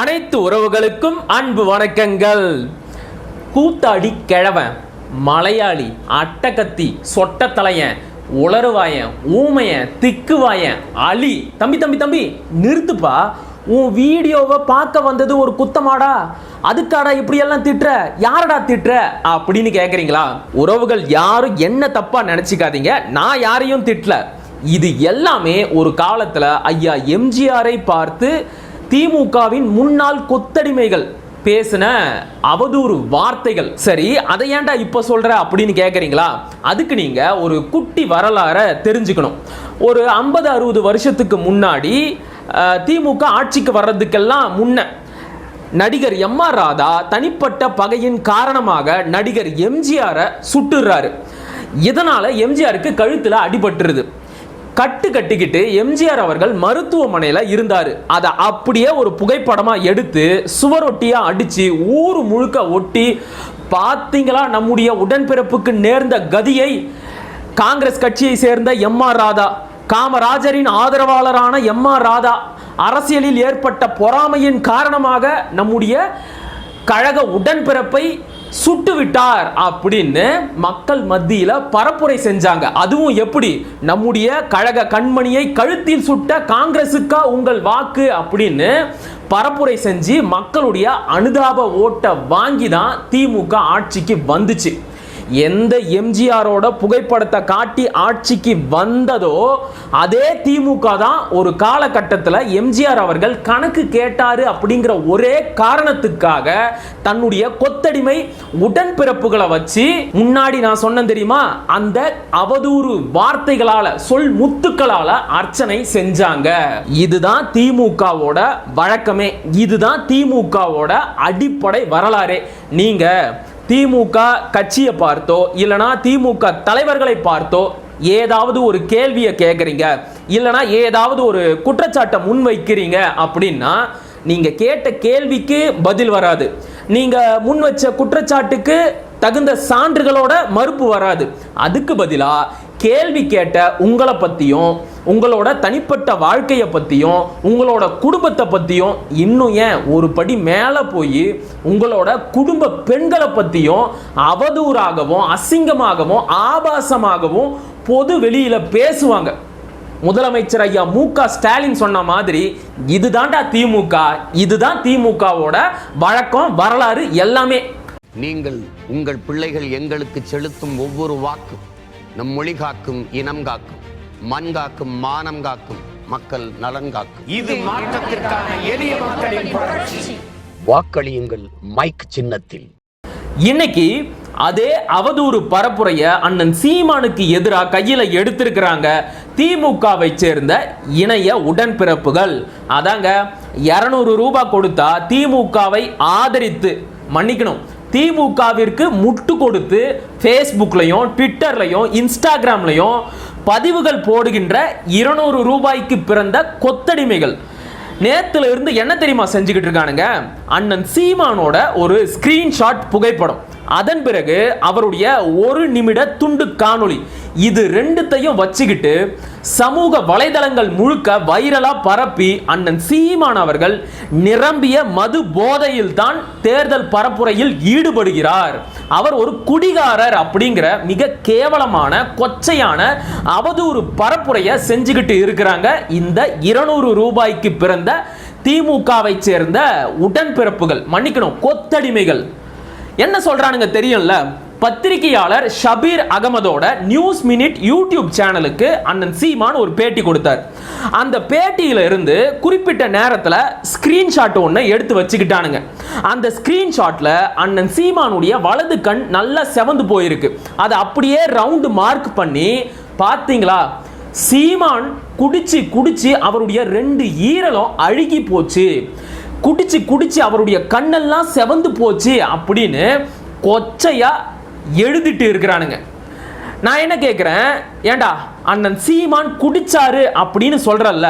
அனைத்து உறவுகளுக்கும் அன்பு வணக்கங்கள். கூத்தாடி கிழவன் மலையாளி அட்டகத்தி சொட்டத்தலையன் உளறுவாயன் ஊமையன் திக்குவாயன் அலி. தம்பி தம்பி தம்பி நிறுத்துப்பா. உன் வீடியோவை பார்க்க வந்தது ஒரு குத்தமாடா. அதுக்காடா இப்படியெல்லாம் திட்டுற? யாரடா திட்டுற? அப்படின்னு கேட்குறீங்களா உறவுகள் யாரும் என்ன தப்பாக நினச்சிக்காதீங்க. நான் யாரையும் திட்டல. இது எல்லாமே ஒரு காலத்தில் ஐயா எம்ஜிஆரை பார்த்து திமுகவின் முன்னாள் கொத்தடிமைகள் பேசின அவதூறு வார்த்தைகள். சரி அதை ஏன்டா இப்போ சொல்கிற அப்படின்னு கேட்குறீங்களா அதுக்கு நீங்கள் ஒரு குட்டி வரலாறை தெரிஞ்சுக்கணும். ஒரு ஐம்பது அறுபது வருஷத்துக்கு முன்னாடி திமுக ஆட்சிக்கு வர்றதுக்கெல்லாம் முன்ன நடிகர் எம் ஆர் ராதா தனிப்பட்ட பகையின் காரணமாக நடிகர் எம்ஜிஆரை சுட்டுறாரு. இதனால எம்ஜிஆருக்கு கழுத்தில் அடிபட்டுருது. கட்டு கட்டிக்கிட்டு எம்ஜிஆர் அவர்கள் மருத்துவமனையில் இருந்தார். அதை அப்படியே ஒரு புகைப்படமாக எடுத்து சுவரொட்டியாக அடித்து ஊர் முழுக்க ஒட்டி பார்த்தீங்களா நம்முடைய உடன்பிறப்புக்கு நேர்ந்த கதியை காங்கிரஸ் கட்சியை சேர்ந்த எம் ஆர் ராதா காமராஜரின் ஆதரவாளரான எம் ஆர் ராதா அரசியலில் ஏற்பட்ட பொறாமையின் காரணமாக நம்முடைய கழக உடன்பிறப்பை சுட்டு விட்டார் அப்படின்னு மக்கள் மத்தியில பரப்புரை செஞ்சாங்க. அதுவும் எப்படி? நம்முடைய கழக கண்மணியை கழுத்தில் சுட்ட காங்கிரசுக்கா உங்கள் வாக்கு அப்படின்னு பரப்புரை செஞ்சு மக்களுடைய அனுதாப ஓட்டை வாங்கி தான் திமுக ஆட்சிக்கு வந்துச்சு. எந்த எம்ஜிஆரோட புகைப்படத்தை காட்டி ஆட்சிக்கு வந்ததோ அதே திமுக தான் ஒரு காலகட்டத்தில் எம்ஜிஆர் அவர்கள் கணக்கு கேட்டாரு அப்படிங்கிற ஒரே காரணத்துக்காக தன்னுடைய கொத்தடிமை உடன்பிறப்புகளை வச்சு முன்னாடி நான் சொன்னேன் தெரியுமா? அந்த அவதூறு வார்த்தைகளால சொல் முத்துக்களால அர்ச்சனை செஞ்சாங்க. இதுதான் திமுகவோட வழக்கமே. இதுதான் திமுகவோட அடிப்படை வரலாறே. நீங்க திமுக கட்சியை பார்த்தோ இல்லைனா திமுக தலைவர்களை பார்த்தோ ஏதாவது ஒரு கேள்வியை கேட்குறீங்க இல்லைனா ஏதாவது ஒரு குற்றச்சாட்டை முன்வைக்கிறீங்க அப்படின்னா நீங்கள் கேட்ட கேள்விக்கு பதில் வராது. நீங்கள் முன் வச்ச குற்றச்சாட்டுக்கு தகுந்த சான்றுகளோட மறுப்பு வராது. அதுக்கு பதிலாக கேள்வி கேட்ட உங்களை பற்றியும் உங்களோட தனிப்பட்ட வாழ்க்கையை பற்றியும் உங்களோட குடும்பத்தை பற்றியும் இன்னும் ஏன் ஒரு படி மேலே போய் உங்களோட குடும்ப பெண்களை பற்றியும் அவதூறாகவும் அசிங்கமாகவும் ஆபாசமாகவும் பொது வெளியில் பேசுவாங்க. முதலமைச்சர் ஐயா மு க ஸ்டாலின் சொன்ன மாதிரி இதுதான்டா திமுக இதுதான் திமுகவோட வழக்கம் வரலாறு எல்லாமே. நீங்கள் உங்கள் பிள்ளைகள் எங்களுக்கு செலுத்தும் ஒவ்வொரு வாக்கும் நம் மொழி காக்கும் இனம் காக்கும். மண் காக்கும் மானம் காக்கும் மக்கள் நலன் காக்கும். இது மாற்றத்திற்கான எளிய மக்களின் புரட்சி. வாக்களியுங்கள் மைக் சின்னத்தில். இன்னைக்கு அதே அவதூறு பரப்புரைய அண்ணன் சீமானுக்கு எதிராக கையில எடுத்திருக்கிறாங்க திமுகவை சேர்ந்த இணைய உடன்பிறப்புகள். அதாங்க இரநூறு ரூபாய் கொடுத்தா திமுகவை ஆதரித்து மன்னிக்கணும் திமுகவிற்கு முட்டு கொடுத்து ஃபேஸ்புக்லையும் ட்விட்டர்லையும் இன்ஸ்டாகிராம்லையும் பதிவுகள் போடுகின்ற இருநூறு ரூபாய்க்கு பிறந்த கொத்தடிமைகள். நேத்துல இருந்து என்ன தெரியுமா செஞ்சுக்கிட்டு இருக்கானுங்க? அண்ணன் சீமானோட ஒரு ஸ்கிரீன்ஷாட் புகைப்படம். அதன் பிறகு அவருடைய ஒரு நிமிட துண்டு காணொளி. இது ரெண்டுத்தையும் வச்சுக்கிட்டு சமூக வலைதளங்கள் முழுக்க வைரலா பரப்பி அண்ணன் சீமான் அவர்கள் நிரம்பிய மது போதையில் தான் தேர்தல் பரப்புரையில் ஈடுபடுகிறார். அவர் ஒரு குடிகாரர் அப்படிங்கிற மிக கேவலமான கொச்சையான அவதூறு பரப்புரையை செஞ்சுக்கிட்டு இருக்கிறாங்க. இந்த இருநூறு ரூபாய்க்கு பிறந்த திமுகவை சேர்ந்த உடன்பிறப்புகள் மன்னிக்கணும் கொத்தடிமைகள். என்ன சொல்றானுங்க தெரியும்ல? பத்திரிகையாளர் ஷபீர் அகமதோட நியூஸ் மினிட் யூடியூப் சேனலுக்கு அண்ணன் சீமான் ஒரு பேட்டி கொடுத்தார். அந்த பேட்டியில இருந்து குறிப்பிட்ட நேரத்தில் ஸ்கிரீன்ஷாட் ஒன்று எடுத்து வச்சுக்கிட்டானுங்க. அந்த ஸ்கிரீன்ஷாட்ல அண்ணன் சீமானுடைய வலது கண் நல்லா செவந்து போயிருக்கு. அதை அப்படியே ரவுண்டு மார்க் பண்ணி பார்த்தீங்களா? சீமான் குடிச்சு குடிச்சு அவருடைய ரெண்டு ஈரலும் அழுகி போச்சு. குடிச்சு குடிச்சு அவருடைய கண்ணெல்லாம் செவந்து போச்சு அப்படின்னு கொச்சையா எழுதிட்டு இருக்கிறானுங்க. நான் என்ன கேட்குறேன் ஏண்டா அண்ணன் சீமான் குடிச்சாரு அப்படின்னு சொல்கிறல்ல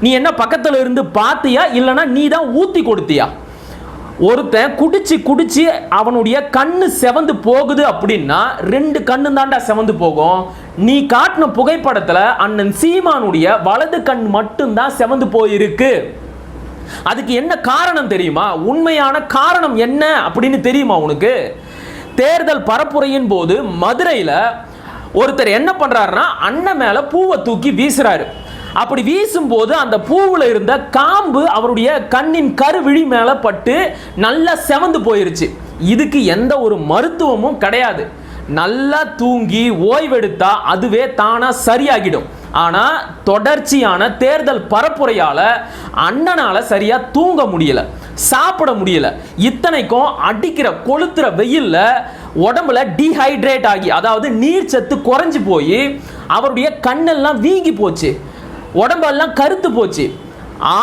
நீ என்ன பக்கத்தில் இருந்து பார்த்தியா இல்லைன்னா நீ தான் ஊற்றி கொடுத்தியா? ஒருத்தன் குடிச்சு குடிச்சு அவனுடைய கண்ணு செவந்து போகுது அப்படின்னா ரெண்டு கண்ணு தாண்டா செவந்து போகும். நீ காட்டின புகைப்படத்தில் அண்ணன் சீமானுடைய வலது கண் மட்டும்தான் செவந்து போயிருக்கு. அதுக்கு என்ன காரணம் தெரியுமா? உண்மையான காரணம் என்ன அப்படின்னு தெரியுமா உனக்கு? தேர்தல் பரப்புரையின் போது மதுரையில் ஒருத்தர் என்ன பண்ணுறாருன்னா அண்ணன் மேலே பூவை தூக்கி வீசுறாரு. அப்படி வீசும்போது அந்த பூவில் இருந்த காம்பு அவருடைய கண்ணின் கருவிழி மேலே பட்டு நல்லா செவந்து போயிருச்சு. இதுக்கு எந்த ஒரு மருத்துவமும் கிடையாது. நல்லா தூங்கி ஓய்வெடுத்தா அதுவே தானாக சரியாகிடும். ஆனால் தொடர்ச்சியான தேர்தல் பரப்புரையால் அண்ணனால சரியாக தூங்க முடியல சாப்பிட முடியல. இத்தனைக்கும் அடிக்கிற கொளுத்துற வெயில்ல உடம்புல டீஹைட்ரேட் ஆகி அதாவது நீர் சத்து குறைஞ்சு போய் அவருடைய கண்ணெல்லாம் வீங்கி போச்சு. உடம்பெல்லாம் கருத்து போச்சு.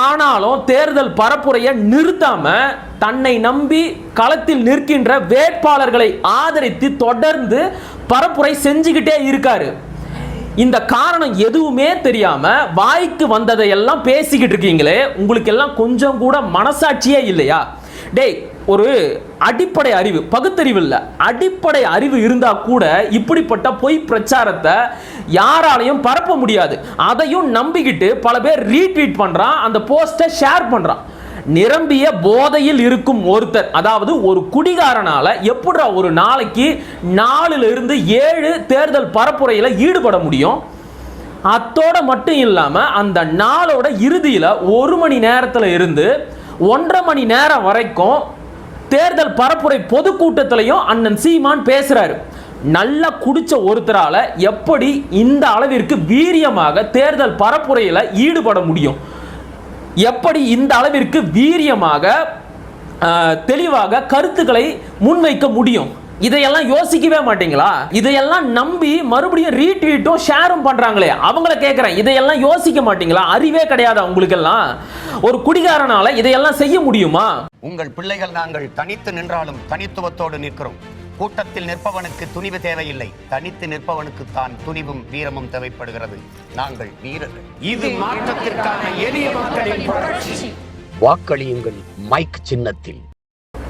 ஆனாலும் தேர்தல் பரப்புரையை நிறுத்தாம தன்னை நம்பி களத்தில் நிற்கின்ற வேட்பாளர்களை ஆதரித்து தொடர்ந்து பரப்புரை செஞ்சுக்கிட்டே இருக்காரு. இந்த காரணம் எதுவுமே தெரியாம வாய்க்கு வந்ததையெல்லாம் பேசிக்கிட்டு இருக்கீங்களே உங்களுக்கு எல்லாம் கொஞ்சம் கூட மனசாட்சியே இல்லையா? டேய் ஒரு அடிப்படை அறிவு பகுத்தறிவு இல்லை. அடிப்படை அறிவு இருந்தால் கூட இப்படிப்பட்ட பொய் பிரச்சாரத்தை யாராலையும் பரப்ப முடியாது. அதையும் நம்பிக்கிட்டு பல பேர் ரீட்வீட் பண்ணுறான் அந்த போஸ்ட்டை ஷேர் பண்ணுறான் நிரம்பிய போதையில் இருக்கும் ஒருத்தர். அதாவது ஒரு குடிகாரனால எப்படிடா ஒரு நாளைக்கு நாலுல இருந்து ஏழு தேர்தல் பரப்புரையில ஈடுபட முடியும்? அத்தோட மட்டும் இல்லாம அந்த நாளோட இறுதியில ஒரு மணி நேரத்துல இருந்து ஒன்றரை மணி நேரம் வரைக்கும் தேர்தல் பரப்புரை பொதுக்கூட்டத்திலையும் அண்ணன் சீமான் பேசுறாரு. நல்லா குடிச்ச ஒருத்தரால எப்படி இந்த அளவிற்கு வீரியமாக தேர்தல் பரப்புரையில ஈடுபட முடியும்? எப்படி இந்த அளவிற்கு வீரியமாக ஆஹ், தெளிவாக கருத்துக்களை முன்வைக்க முடியும்? இதையெல்லாம் யோசிக்கவே மாட்டீங்களா? இதையெல்லாம் நம்பி மறுபடியும் ரீட்வீட்டும் ஷேரும் பண்றாங்களே அவங்கள கேட்குறேன் இதையெல்லாம் யோசிக்க மாட்டீங்களா? அறிவே கிடையாது அவங்களுக்கெல்லாம். ஒரு குடிகாரனால இதையெல்லாம் செய்ய முடியுமா? உங்கள் பிள்ளைகள் நாங்கள் தனித்து நின்றாலும் தனித்துவத்தோடு நிற்கிறோம். கூட்டத்தில் நிற்பவனுக்கு துணிவு தேவையில்லை. தனித்து நிற்பவனுக்கு தான் துணிவும் வீரமும் தேவைப்படுகிறது. நாங்கள் வீரர்கள். இது மாற்றத்திற்கான எளிய மக்களின் புரட்சி. வாக்களியுங்கள் மைக் சின்னத்தில்.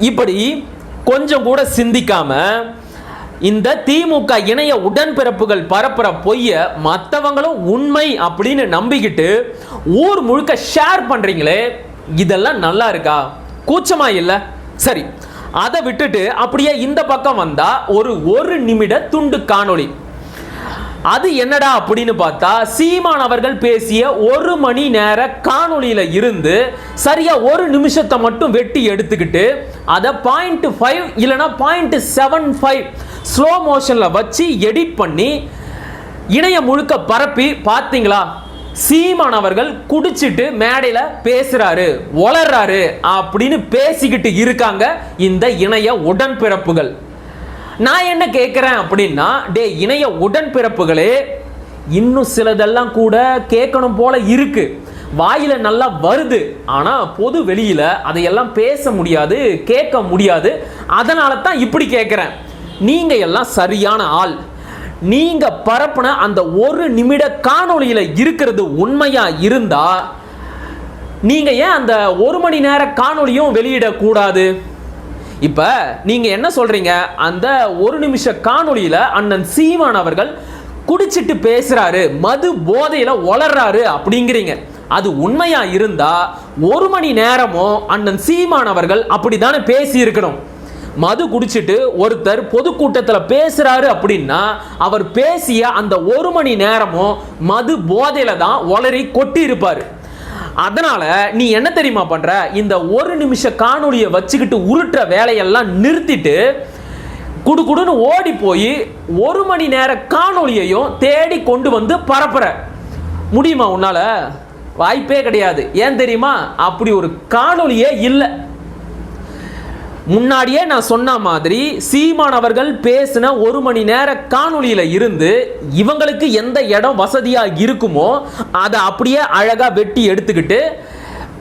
இப்படி கொஞ்சம் கூட சிந்திக்காம இந்த திமுக இணைய உடன்பிறப்புகள் பரப்புற பொய்ய மற்றவங்களும் உண்மை அப்படின்னு நம்பிக்கிட்டு ஊர் முழுக்க ஷேர் பண்றீங்களே இதெல்லாம் நல்லா இருக்கா? கூச்சமா இல்ல? சரி அதை விட்டுட்டு அப்படியே இந்த பக்கம் வந்தா ஒரு ஒரு நிமிட துண்டு காணொளி. அது என்னடா அப்படின்னு பார்த்தா சீமான் அவர்கள் பேசிய ஒரு மணி நேர காணொளியில இருந்து சரியா ஒரு நிமிஷத்தை மட்டும் வெட்டி எடுத்துக்கிட்டு அதை பாயிண்ட் ஃபைவ் இல்லைன்னா பாயிண்ட் செவன் ஃபைவ் ஸ்லோ மோஷன்ல வச்சு எடிட் பண்ணி இணையம் முழுக்க பரப்பி பார்த்தீங்களா? சீமான் அவர்கள் குடிச்சிட்டு மேடையில பேசுறாரு வளர்றாரு அப்படின்னு பேசிக்கிட்டு இருக்காங்க இந்த இணைய உடன்பிறப்புகள். நான் என்ன கேட்குறேன் அப்படின்னா டே இணைய உடன்பிறப்புகளே இன்னும் சிலதெல்லாம் கூட கேட்கணும் போல இருக்கு. வாயில நல்லா வருது ஆனா பொது வெளியில அதையெல்லாம் பேச முடியாது கேட்க முடியாது. அதனால தான் இப்படி கேட்குறேன் நீங்க எல்லாம் சரியான ஆள். நீங்க பரப்புன அந்த ஒரு நிமிட காணொளியில இருக்கிறது உண்மையா இருந்தா நீங்க ஏன் அந்த ஒரு மணி நேர காணொளியும் வெளியிடக்கூடாது இப்ப நீங்க என்ன சொல்றீங்க? அந்த ஒரு நிமிஷ காணொளியில அண்ணன் சீமான் அவர்கள் குடிச்சிட்டு பேசுறாரு மது போதையில வளர்றாரு அப்படிங்கிறீங்க. அது உண்மையா இருந்தா ஒரு மணி நேரமும் அண்ணன் சீமான் அவர்கள் அப்படித்தானே பேசி இருக்கணும் மது குடிச்சிட்டு ஒருத்தர் பொதுக்கூட்டத்தில் பேசுறாரு அப்படின்னா அவர் பேசிய அந்த ஒரு மணி நேரமும் மது போதையில தான் ஒளரி கொட்டி இருப்பார். அதனால நீ என்ன தெரியுமா பண்ற? இந்த ஒரு நிமிஷ காணொலியை வச்சுக்கிட்டு உருட்டுற வேலையெல்லாம் நிறுத்திட்டு குடுகுடுன்னு ஓடி போய் ஒரு மணி நேர காணொலியையும் தேடி கொண்டு வந்து பரப்புற. முடியுமா உன்னால? வாய்ப்பே கிடையாது. ஏன் தெரியுமா? அப்படி ஒரு காணொலியே இல்லை. முன்னாடியே நான் சொன்ன மாதிரி சீமான் அவர்கள் பேசின ஒரு மணி நேர காணொலியில் இருந்து இவங்களுக்கு எந்த இடம் வசதியாக இருக்குமோ அதை அப்படியே அழகாக வெட்டி எடுத்துக்கிட்டு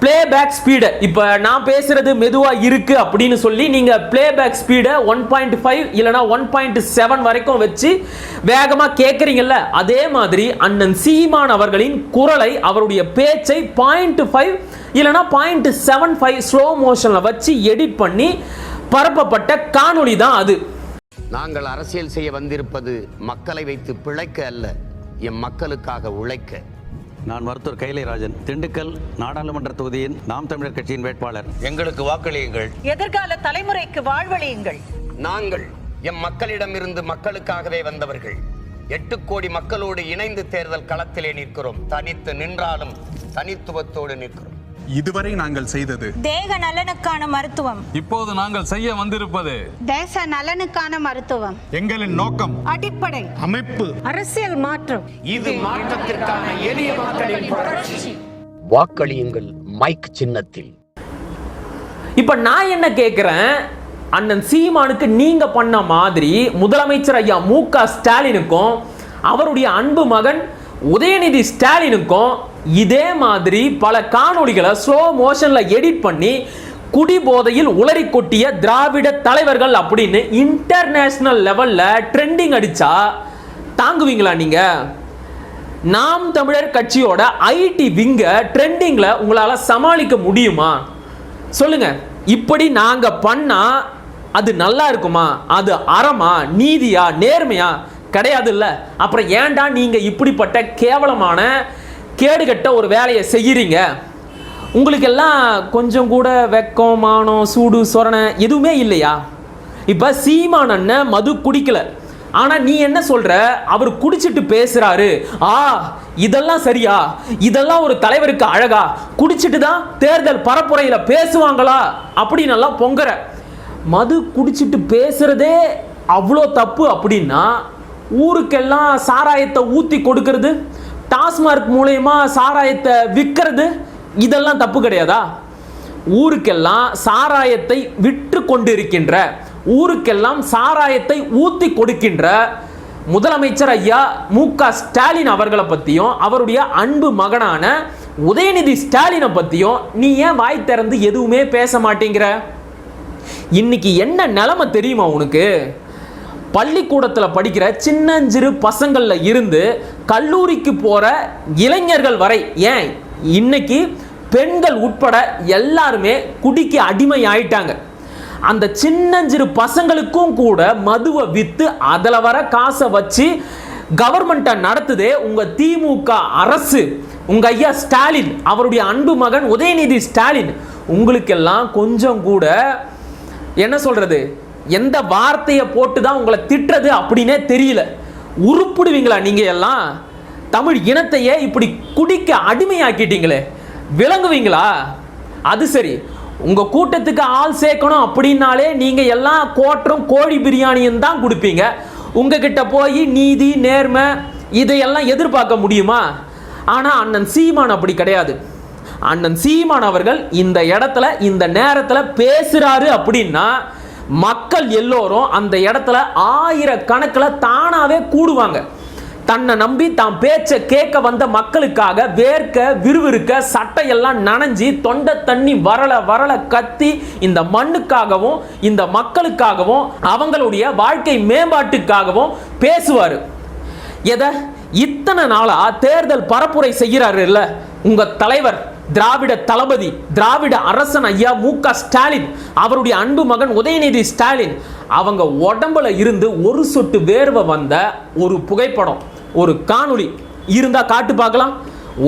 பிளேபேக் ஸ்பீடு இப்போ நான் பேசுறது மெதுவாக இருக்கு அப்படின்னு சொல்லி நீங்கள் பிளேபேக் ஸ்பீடை ஒன் பாயிண்ட் ஃபைவ் இல்லைனா ஒன் பாயிண்ட் செவன் வரைக்கும் வச்சு வேகமாக கேட்குறீங்கல்ல அதே மாதிரி அண்ணன் சீமான் அவர்களின் குரலை அவருடைய பேச்சை பாயிண்ட் ஃபைவ் இல்லைனா பாயிண்ட் செவன் ஃபைவ் ஸ்லோ மோஷனில் வச்சு எடிட் பண்ணி பரப்பப்பட்ட காணொளி தான் அது. நாங்கள் அரசியல் செய்ய வந்திருப்பது மக்களை வைத்து பிழைக்க அல்ல எம் மக்களுக்காக உழைக்க. நான் மருத்துவர் கைலைராஜன். திண்டுக்கல் நாடாளுமன்ற தொகுதியின் நாம் தமிழர் கட்சியின் வேட்பாளர். எங்களுக்கு வாக்களியுங்கள். எதிர்கால தலைமுறைக்கு வாழ்வழியுங்கள். நாங்கள் எம் மக்களிடமிருந்து மக்களுக்காகவே வந்தவர்கள். எட்டு கோடி மக்களோடு இணைந்து தேர்தல் களத்திலே நிற்கிறோம். தனித்து நின்றாலும் தனித்துவத்தோடு நிற்கிறோம். இதுவரை நாங்கள் செய்தது. தேக நலனுக்கான மருத்துவம். இப்போது நாங்கள் செய்ய வந்திருப்பது தேச நலனுக்கான மருத்துவம். எங்களின் நோக்கம் அடிப்படை. அமைப்பு. அரசியல் மாற்றம். இது மாற்றத்திற்கான எளிய மக்களின் புரட்சி. வாக்களியுங்கள் மைக் சின்னத்தில். இப்ப நான் என்ன கேட்கிறேன் அண்ணன் சீமானுக்கு நீங்க பண்ண மாதிரி முதலமைச்சர் ஐயா மு க ஸ்டாலினுக்கும் அவருடைய அன்பு மகன் உதயநிதி ஸ்டாலினுக்கும் இதே மாதிரி பல காணொளிகளை ஸ்லோ மோஷனில் எடிட் பண்ணி குடிபோதையில் உளறி கொட்டிய திராவிட தலைவர்கள் அப்படின்னு இன்டர்நேஷ்னல் லெவலில் ட்ரெண்டிங் அடித்தா தாங்குவீங்களா நீங்கள் நாம் தமிழர் கட்சியோட ஐடி விங்க ட்ரெண்டிங்கில் உங்களால் சமாளிக்க முடியுமா? சொல்லுங்கள் இப்படி நாங்கள் பண்ணால் அது நல்லா இருக்குமா? அது அறமா? நீதியா? நேர்மையா? கிடையாது இல்லை அப்புறம் ஏன்டா நீங்கள் இப்படிப்பட்ட கேவலமான கேடுகட்ட ஒரு வேலையை செய்கிறீங்க உங்களுக்கு எல்லாம் கொஞ்சம் கூட வெக்கம் மானம் சூடு சொரணை எதுவுமே இல்லையா? இப்போ சீமான் அண்ணன் மது குடிக்கல. ஆனால் நீ என்ன சொல்கிற அவர் குடிச்சிட்டு பேசுகிறாரு ஆ இதெல்லாம் சரியா? இதெல்லாம் ஒரு தலைவருக்கு அழகா? குடிச்சிட்டு தான் தேர்தல் பரப்புரையில் பேசுவாங்களா? அப்படின்னு எல்லாம் பொங்குற. மது குடிச்சிட்டு பேசுகிறதே அவ்வளோ தப்பு அப்படின்னா ஊருக்கெல்லாம் சாராயத்தை ஊற்றி கொடுக்கறது டாஸ்மார்க் மூலயமா சாராயத்தை விற்கிறது இதெல்லாம் தப்பு கிடையாதா? ஊருக்கெல்லாம் சாராயத்தை விற்று கொண்டிருக்கின்ற ஊருக்கெல்லாம் சாராயத்தை ஊற்றி கொடுக்கின்ற முதலமைச்சர் ஐயா மு க ஸ்டாலின் அவர்களை பற்றியும் அவருடைய அன்பு மகனான உதயநிதி ஸ்டாலினை பற்றியும் நீ ஏன் வாய் திறந்து எதுவுமே பேச மாட்டேங்கிற? இன்னைக்கு என்ன நிலைமை தெரியுமா உனக்கு? பள்ளிக்கூடத்தில் படிக்கிற சின்னஞ்சிறு பசங்களில் இருந்து கல்லூரிக்கு போகிற இளைஞர்கள் வரை ஏன் இன்னைக்கு பெண்கள் உட்பட எல்லாருமே குடிக்கு அடிமை ஆயிட்டாங்க அந்த சின்னஞ்சிறு பசங்களுக்கும் கூட மதுவை விற்று அதில் வர காசை வச்சு கவர்மெண்ட்டை நடத்துதே உங்கள் திமுக அரசு. உங்கள் ஐயா ஸ்டாலின் அவருடைய அன்பு மகன் உதயநிதி ஸ்டாலின். உங்களுக்கெல்லாம் கொஞ்சம் கூட என்ன சொல்கிறது எந்த வார்த்தையை போட்டு தான் உங்களை திட்டுறது அப்படின்னே தெரியல. உருப்பிடுவீங்களா நீங்கள் எல்லாம்? தமிழ் இனத்தையே இப்படி குடிக்க அடிமையாக்கிட்டீங்களே. விளங்குவீங்களா? அது சரி. உங்கள் கூட்டத்துக்கு ஆள் சேர்க்கணும் அப்படின்னாலே நீங்கள் எல்லாம் கோட்டரும் கோழி பிரியாணியும் தான் கொடுப்பீங்க. உங்ககிட்ட போய் நீதி நேர்மை இதையெல்லாம் எதிர்பார்க்க முடியுமா? ஆனால் அண்ணன் சீமான் அப்படி கிடையாது. அண்ணன் சீமான் அவர்கள் இந்த இடத்துல இந்த நேரத்தில் பேசுகிறாரு அப்படின்னா மக்கள் எல்லோரும் அந்த இடத்துல ஆயிரக்கணக்கில் தானாகவே கூடுவாங்க. தன்னை நம்பி தான் பேச்சை கேட்க வந்த மக்களுக்காக வேர்க்க விறுவிறுக்க சட்டையெல்லாம் நனைஞ்சி தொண்டை தண்ணி வரல வரல கத்தி இந்த மண்ணுக்காகவும் இந்த மக்களுக்காகவும் அவங்களுடைய வாழ்க்கை மேம்பாட்டுக்காகவும் பேசுவார். எதை? இத்தனை நாளாக தேர்தல் பரப்புரை செய்கிறாரு இல்லை உங்கள் தலைவர். திராவிட தளபதி திராவிட அரசன் ஐயா மு க ஸ்டாலின் அவருடைய அன்பு மகன் உதயநிதி ஸ்டாலின் அவங்க உடம்புல இருந்து ஒரு சொட்டு வேர்வை வந்த ஒரு புகைப்படம் ஒரு காணொளி. இருந்தால் காட்டு பார்க்கலாம்.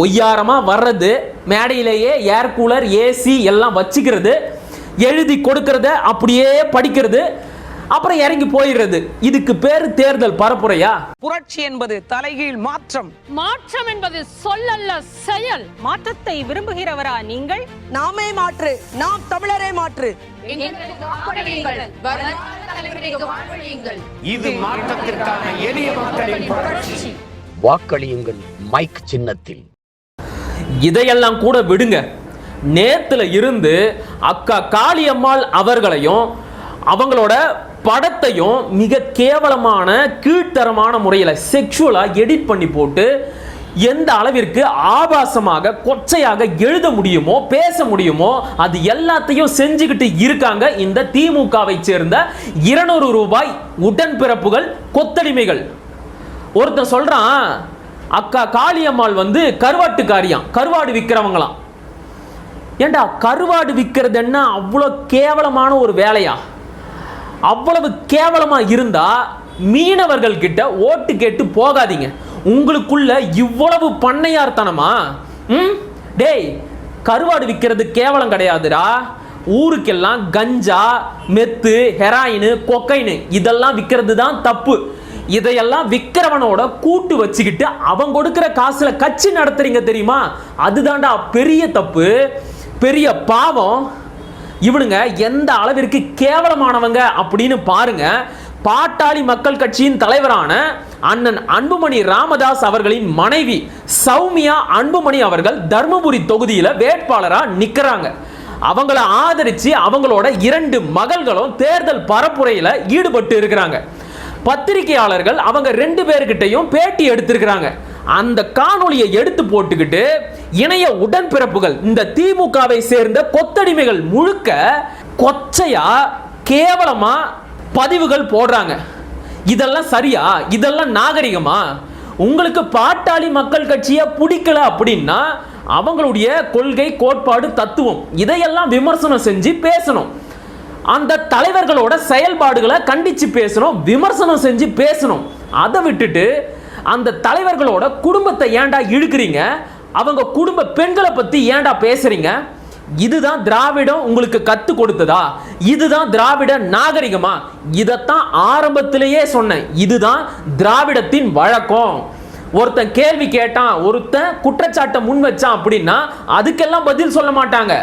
ஒய்யாரமாக வர்றது மேடையிலேயே ஏர் கூலர் ஏசி எல்லாம் வச்சுக்கிறது எழுதி கொடுக்கறத அப்படியே படிக்கிறது அப்புறம் இறங்கி போயிடுறது. இதுக்கு பேர் தேர்தல் பரப்புரையா? புரட்சி என்பது தலைகீழ் மாற்றம். மாற்றம் என்பது சொல்லல்ல செயல். மாற்றத்தை விரும்புகிறவரா நீங்கள்? நாமே மாற்று. நாம் தமிழரே மாற்று. இது மாற்றத்திற்கான எளிய மக்களின் புரட்சி. வாக்களியுங்கள் மைக் சின்னத்தில். இதையெல்லாம் கூட விடுங்க. நேத்துல இருந்து அக்கா காளியம்மாள் அவர்களையும் அவங்களோட படத்தையும் மிக கேவலமான கீழ்த்தரமான முறையில் செக்ஷுவலாக எடிட் பண்ணி போட்டு எந்த அளவிற்கு ஆபாசமாக கொச்சையாக எழுத முடியுமோ பேச முடியுமோ அது எல்லாத்தையும் செஞ்சுக்கிட்டு இருக்காங்க இந்த திமுகவை சேர்ந்த இருநூறு ரூபாய் உடன்பிறப்புகள் கொத்தடிமைகள். ஒருத்தன் சொல்றான் அக்கா காளியம்மாள் வந்து கருவாட்டுக்காரியாம் கருவாடு விற்கிறவங்களாம் ஏண்டா கருவாடு விற்கிறது என்ன அவ்வளோ கேவலமான ஒரு வேலையா? அவ்வளவு கேவலமா இருந்தா மீனவர்கள் கிட்ட ஓட்டு கேட்டு போகாதீங்க. உங்களுக்குள்ள இவ்வளவு பண்ணையார்த்தனமா? ம்? டேய் கருவாடு விற்கிறது கேவலம் கிடையாதுடா. ஊருக்கெல்லாம் கஞ்சா மெத்து ஹெராயின் கொக்கைனு இதெல்லாம் விற்கிறது தான் தப்பு. இதையெல்லாம் விற்கிறவனோட கூட்டு வச்சுக்கிட்டு அவன் கொடுக்குற காசுல கட்சி நடத்துறீங்க தெரியுமா? அதுதான்டா பெரிய தப்பு. பெரிய பாவம். இவனுங்க எந்த அளவிற்கு கேவலமானவங்க அப்படின்னு பாருங்க. பாட்டாளி மக்கள் கட்சியின் தலைவரான அண்ணன் அன்புமணி ராமதாஸ் அவர்களின் மனைவி சௌமியா அன்புமணி அவர்கள் தர்மபுரி தொகுதியில் வேட்பாளராக நிற்கிறாங்க அவங்கள ஆதரித்து அவங்களோட இரண்டு மகள்களும் தேர்தல் பரப்புரையில் ஈடுபட்டு இருக்கிறாங்க. பத்திரிகையாளர்கள் அவங்க ரெண்டு பேர்கிட்டையும் பேட்டி எடுத்திருக்கிறாங்க. அந்த காணொளியை எடுத்து போட்டுக்கிட்டு இணைய உடன்பிறப்புகள் இந்த திமுகவை சேர்ந்த கொத்தடிமைகள் முழுக்க கொச்சையா கேவலமா பதிவுகள் போடுறாங்க. இதெல்லாம் சரியா? இதெல்லாம் நாகரிகமா? உங்களுக்கு பாட்டாளி மக்கள் கட்சியை பிடிக்கல அப்படின்னா அவங்களுடைய கொள்கை கோட்பாடு தத்துவம் இதையெல்லாம் விமர்சனம் செஞ்சு பேசணும். அந்த தலைவர்களோட செயல்பாடுகளை கண்டித்து பேசணும் விமர்சனம் செஞ்சு பேசணும். அதை விட்டுட்டு அந்த தலைவர்களோட குடும்பத்தை ஏன்டா இழுக்கிறீங்க? அவங்க குடும்ப பெண்களை பற்றி ஏன்டா பேசுறீங்க? இதுதான் திராவிடம் உங்களுக்கு கத்து கொடுத்ததா? இதுதான் திராவிட நாகரிகமா? இதைத்தான் ஆரம்பத்திலேயே சொன்னேன். இதுதான் திராவிடத்தின் வழக்கம். ஒருத்தன் கேள்வி கேட்டான் ஒருத்தன் குற்றச்சாட்டை முன் வச்சான் அப்படின்னா அதுக்கெல்லாம் பதில் சொல்ல மாட்டாங்க.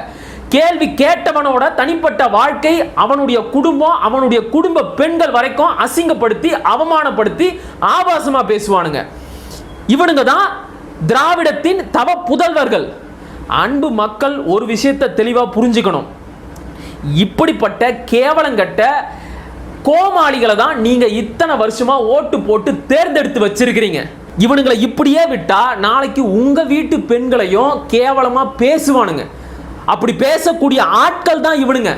கேள்வி கேட்டவனோட தனிப்பட்ட வாழ்க்கை அவனுடைய குடும்பம் அவனுடைய குடும்ப பெண்கள் வரைக்கும் அசிங்கப்படுத்தி அவமானப்படுத்தி ஆபாசமாக பேசுவானுங்க. இவனுங்க தான் திராவிடத்தின் தவ புதல்வர்கள். அன்பு மக்கள் ஒரு விஷயத்தை தெளிவாக புரிஞ்சுக்கணும். இப்படிப்பட்ட கேவலங்கட்ட கோமாளிகளை தான் நீங்கள் இத்தனை வருஷமாக ஓட்டு போட்டு தேர்ந்தெடுத்து வச்சிருக்கிறீங்க. இவனுங்களை இப்படியே விட்டால் நாளைக்கு உங்கள் வீட்டு பெண்களையும் கேவலமாக பேசுவானுங்க. அப்படி பேசக்கூடிய ஆட்கள் தான் இவனுங்க.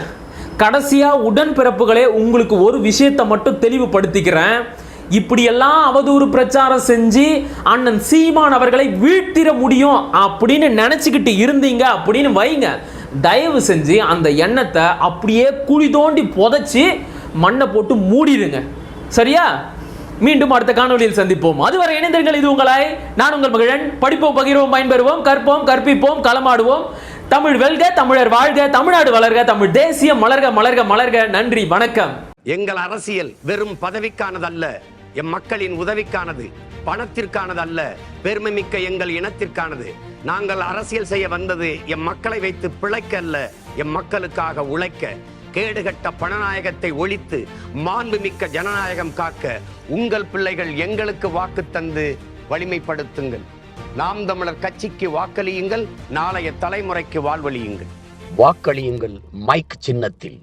கடைசியாக உடன்பிறப்புகளே உங்களுக்கு ஒரு விஷயத்தை மட்டும் தெளிவுபடுத்திக்கிறேன். இப்படியெல்லாம் அவதூறு பிரச்சாரம் செஞ்சு அண்ணன் சீமான் அவர்களை வீழ்த்திட முடியும் அப்படின்னு நினச்சிக்கிட்டு இருந்தீங்க அப்படின்னு வைங்க. தயவு செஞ்சு அந்த எண்ணத்தை அப்படியே குழி தோண்டி புதைச்சி மண்ணை போட்டு மூடிடுங்க. சரியா? மீண்டும் அடுத்த காணொளியில் சந்திப்போம். அதுவரை இணைந்திருங்கள் இது உங்களை. நான் உங்கள் மகிழன். படிப்போம் பகிர்வோம் பயன்பெறுவோம் கற்போம் கற்பிப்போம் களமாடுவோம். தமிழ் வெல்க தமிழர் வாழ்க தமிழ்நாடு வளர்க தமிழ் தேசியம் மலர்க மலர்க மலர்க. நன்றி வணக்கம். எங்கள் அரசியல் வெறும் பதவிக்கானதல்ல எம் மக்களின் உதவிக்கானது பணத்திற்கானது அல்ல பெருமைமிக்க எங்கள் இனத்திற்கானது. நாங்கள் அரசியல் செய்ய வந்தது எம் மக்களை வைத்து பிழைக்க அல்ல எம் மக்களுக்காக உழைக்க கேடுகட்ட பணநாயகத்தை ஒழித்து மாண்புமிக்க ஜனநாயகம் காக்க உங்கள் பிள்ளைகள் எங்களுக்கு வாக்கு தந்து வலிமைப்படுத்துங்கள். நாம் தமிழர் கட்சிக்கு வாக்களியுங்கள் நாளைய தலைமுறைக்கு வாழ்வழியுங்கள். வாக்களியுங்கள் மைக் சின்னத்தில்.